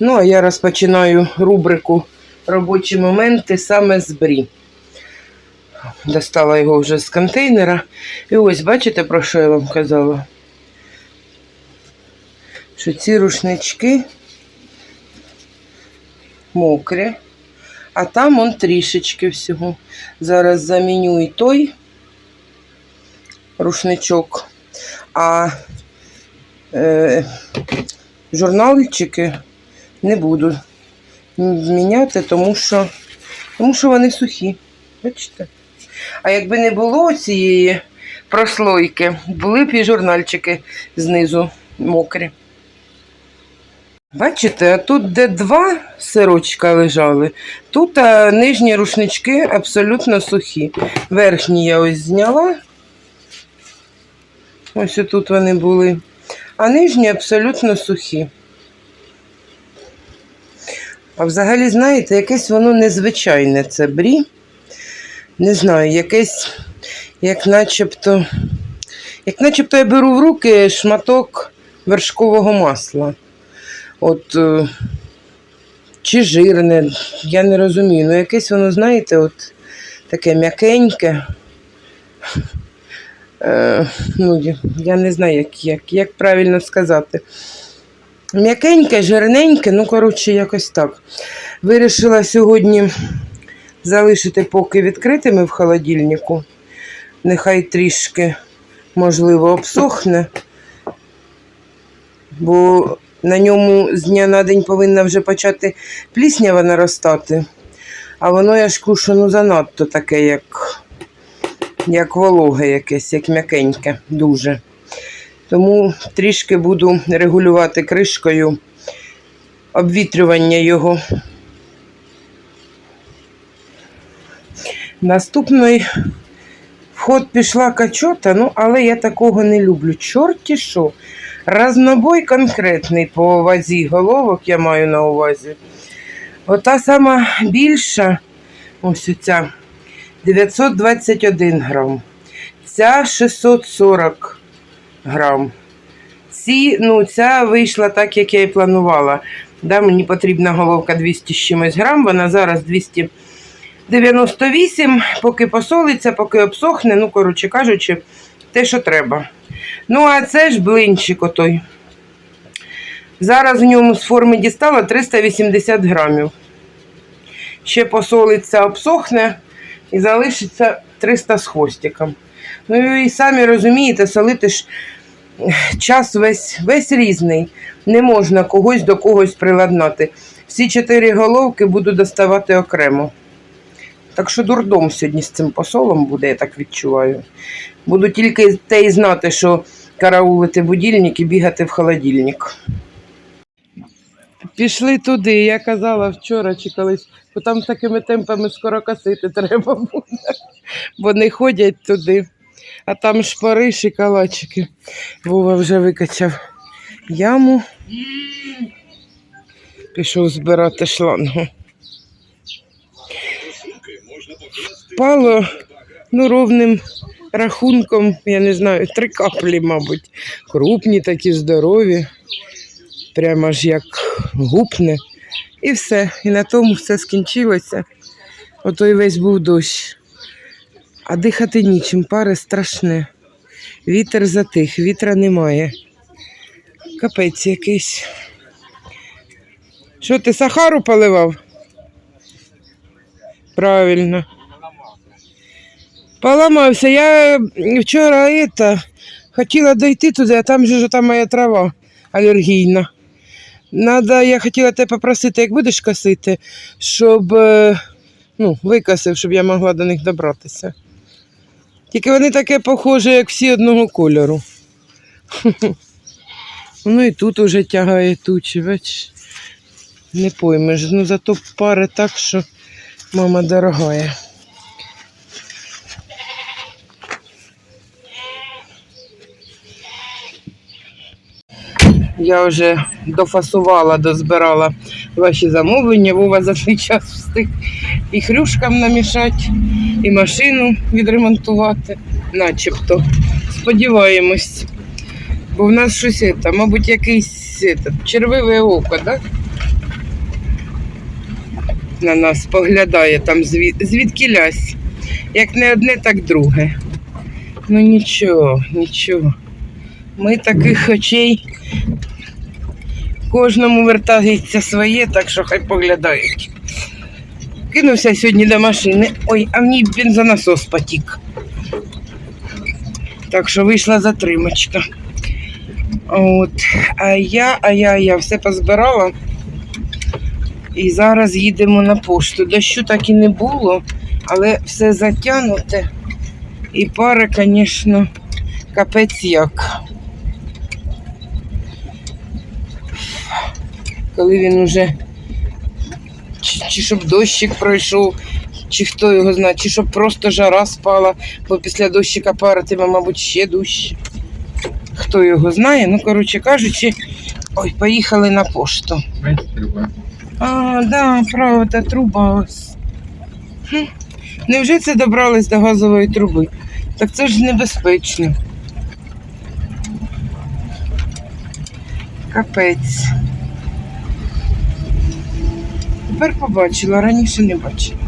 Ну, а я розпочинаю рубрику Робочі моменти саме з брі. Достала його вже з контейнера. І ось, бачите, про що я вам казала? Що ці рушнички мокрі, а там он трішечки всього. Зараз заміню і той рушничок, а е, журнальчики не буду міняти, тому що, тому що вони сухі. Бачите? А якби не було цієї прослойки, були б і журнальчики знизу мокрі. Бачите, тут, де два сирочка лежали, тут а, нижні рушнички абсолютно сухі. Верхні я ось зняла. Ось тут вони були. А нижні абсолютно сухі. А взагалі, знаєте, якесь воно незвичайне це брі. Не знаю, якесь, як начебто, як начебто я беру в руки шматок вершкового масла. От, е, чи жирне, я не розумію. Ну, якесь воно, знаєте, от таке м'якеньке. Е, ну, я- не знаю, як, як, як правильно сказати. М'якеньке, жирненьке, ну, коротше, якось так. Вирішила сьогодні залишити поки відкритими в холодильнику. Нехай трішки, можливо, обсохне, бо на ньому з дня на день повинна вже почати пліснява наростати. А воно, я ж кушу, ну занадто таке, як, як вологе якесь, як м'якеньке, дуже. Тому трішки буду регулювати кришкою обвітрювання його. Наступний вход пішла качота, ну, але я такого не люблю. Чорті що. Разнобой конкретний по вазі головок я маю на увазі. Ота сама більша, ось ця 921 грам. Ця 640 грам. Ці, ну, ця вийшла так, як я і планувала. Да, мені потрібна головка 200 з чимось грам, вона зараз 298, поки посолиться, поки обсохне, ну, коротше кажучи, те, що треба. Ну, а це ж блинчик отой. Зараз в ньому з форми дістала 380 грамів. Ще посолиться, обсохне і залишиться 300 з хвостиком. Ну і самі розумієте, солити ж час весь, весь різний. Не можна когось до когось приладнати. Всі чотири головки буду доставати окремо. Так що дурдом сьогодні з цим посолом буде, я так відчуваю. Буду тільки те й знати, що караулити будильник і бігати в холодильник. Пішли туди, я казала вчора чи колись, бо там такими темпами скоро косити треба буде, бо не ходять туди. А там шпари, шоколадчики. Вова вже викачав яму. Пішов збирати шлангу. Впало ну, ровним рахунком, я не знаю, три каплі, мабуть. Крупні такі здорові. Прямо ж як гупне. І все. І на тому все скінчилося. Ото й весь був дощ. А дихати нічим, пари страшне. Вітер затих, вітра немає. Капець якийсь. Що ти сахару поливав? Правильно. Поламався. Я вчора это, хотіла дойти туди, а там же там моя трава алергійна. Надо, я хотіла тебе попросити, як будеш косити, щоб е, ну, викосив, щоб я могла до них добратися. Тільки вони таке похоже, як всі одного кольору. Ну і тут уже тягає тучі, бач. Не поймеш. Ну зато пари так, що мама дорогая. Я вже дофасувала, дозбирала ваші замовлення. Вова за цей час встиг і хрюшкам намішати, і машину відремонтувати, начебто. Сподіваємось. Бо в нас щось, це, мабуть, якийсь це, червиве око, так? На нас поглядає там звід, звідки лясь. Як не одне, так друге. Ну нічого, нічого. Ми таких очей кожному вертається своє, так що хай поглядають. Кинувся сьогодні до машини. Ой, а в ній бензонасос потік. Так що вийшла затримочка. От. А я, а я, я все позбирала. І зараз їдемо на пошту. Дощу так і не було, але все затягнуте. І пара, звісно, капець як. Коли він уже чи, щоб дощик пройшов, чи хто його знає, чи щоб просто жара спала, бо після дощика паритиме, мабуть, ще дужче. Хто його знає, ну, коротше кажучи, ой, поїхали на пошту. А, да, правда, труба ось. Хм. Невже це добрались до газової труби? Так це ж небезпечно. Капець. Тепер побачила, раніше не бачила.